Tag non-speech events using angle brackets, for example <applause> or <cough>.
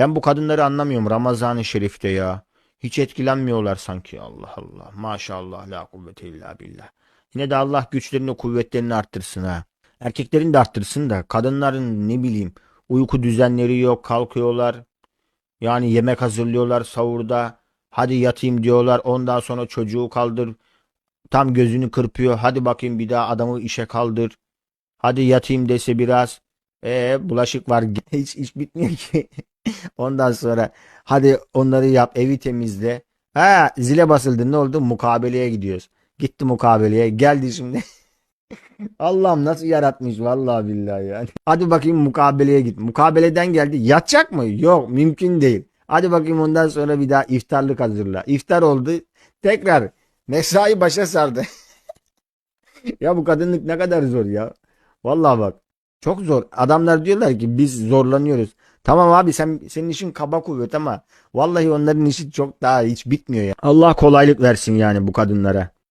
Ben bu kadınları anlamıyorum Ramazan-ı Şerif'te ya. Hiç etkilenmiyorlar sanki. Allah Allah. Maşallah la kuvvete illa billah. Yine de Allah güçlerini kuvvetlerini arttırsın ha. Erkeklerin de arttırsın da kadınların ne bileyim uyku düzenleri yok kalkıyorlar. Yani yemek hazırlıyorlar sahurda. Hadi yatayım diyorlar. Ondan sonra çocuğu kaldır. Tam gözünü kırpıyor. Hadi bakayım bir daha adamı işe kaldır. Hadi yatayım dese biraz. E bulaşık var. <laughs> Hiç iş bitmiyor ki. Ondan sonra hadi onları yap, evi temizle. Ha zile basıldı ne oldu? Mukabeleye gidiyoruz. Gitti mukabeleye. Geldi şimdi. <laughs> Allah'ım nasıl yaratmış vallahi billahi yani. Hadi bakayım mukabeleye git. Mukabeleden geldi. Yatacak mı? Yok mümkün değil. Hadi bakayım ondan sonra bir daha iftarlık hazırla. İftar oldu. Tekrar mesai başa sardı. <laughs> ya bu kadınlık ne kadar zor ya. Vallahi bak. Çok zor. Adamlar diyorlar ki biz zorlanıyoruz. Tamam abi sen senin işin kaba kuvvet ama vallahi onların işi çok daha hiç bitmiyor ya. Allah kolaylık versin yani bu kadınlara.